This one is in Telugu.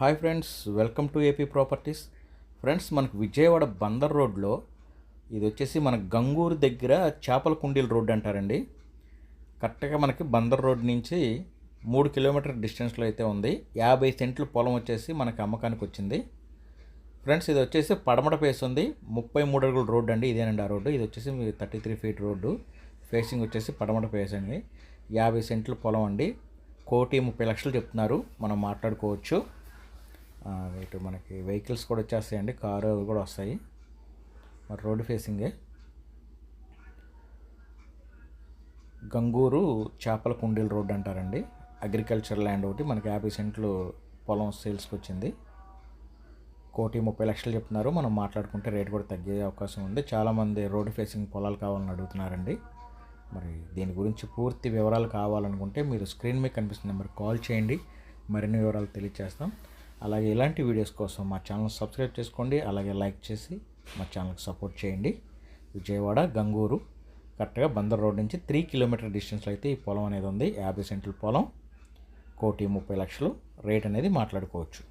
Hi friends welcome to AP properties. Friends మనకు విజయవాడ బందర్ రోడ్లో ఇది వచ్చేసి మన గంగూరు దగ్గర చేపల కుండీల రోడ్ అంటారండి. కరెక్ట్గా మనకి బందర్ రోడ్ నుంచి మూడు కిలోమీటర్ డిస్టెన్స్లో అయితే ఉంది. యాభై సెంట్లు పొలం వచ్చేసి మనకి అమ్మకానికి వచ్చింది. ఫ్రెండ్స్ ఇది వచ్చేసి పడమట ఫేస్ ఉంది. ముప్పై మూడు అడుగుల రోడ్డు అండి ఇదేనండి ఆ రోడ్డు. ఇది వచ్చేసి thirty three feet road. Facing వచ్చేసి పడమట ఫేస్ అండి. యాభై సెంట్లు పొలం అండి. కోటి ముప్పై లక్షలు చెప్తున్నారు. మనం మాట్లాడుకోవచ్చు. ఇటు మనకి వెహికల్స్ కూడా వచ్చేస్తాయండి. కారు అవి కూడా వస్తాయి. మరి రోడ్డు ఫేసింగే. గంగూరు చేపల కుండీల రోడ్ అంటారండి. అగ్రికల్చర్ ల్యాండ్ ఒకటి మనకి యాభై సెంట్లు పొలం సేల్స్కి వచ్చింది. కోటి ముప్పై లక్షలు చెప్తున్నారు. మనం మాట్లాడుకుంటే రేట్ కూడా తగ్గే అవకాశం ఉంది. చాలామంది రోడ్డు ఫేసింగ్ పొలాలు కావాలని అడుగుతున్నారండి. మరి దీని గురించి పూర్తి వివరాలు కావాలనుకుంటే మీరు స్క్రీన్ మీద కనిపిస్తున్న నెంబర్ కాల్ చేయండి. మరిన్ని వివరాలు తెలియజేస్తాం అలాగే ఇలాంటి వీడియోస్ కోసం మా ఛానల్ సబ్స్క్రైబ్ చేసుకోండి అలాగే లైక్ చేసి మా ఛానల్కి సపోర్ట్ చేయండి. విజయవాడ గంగూరు కరెక్ట్గా బందర్ రోడ్ నుంచి త్రీ కిలోమీటర్ డిస్టెన్స్లో అయితే ఈ పొలం అనేది ఉంది. యాభై సెంట్ల పొలం కోటి ముప్పై లక్షలు రేట్ అనేది మాట్లాడుకోవచ్చు.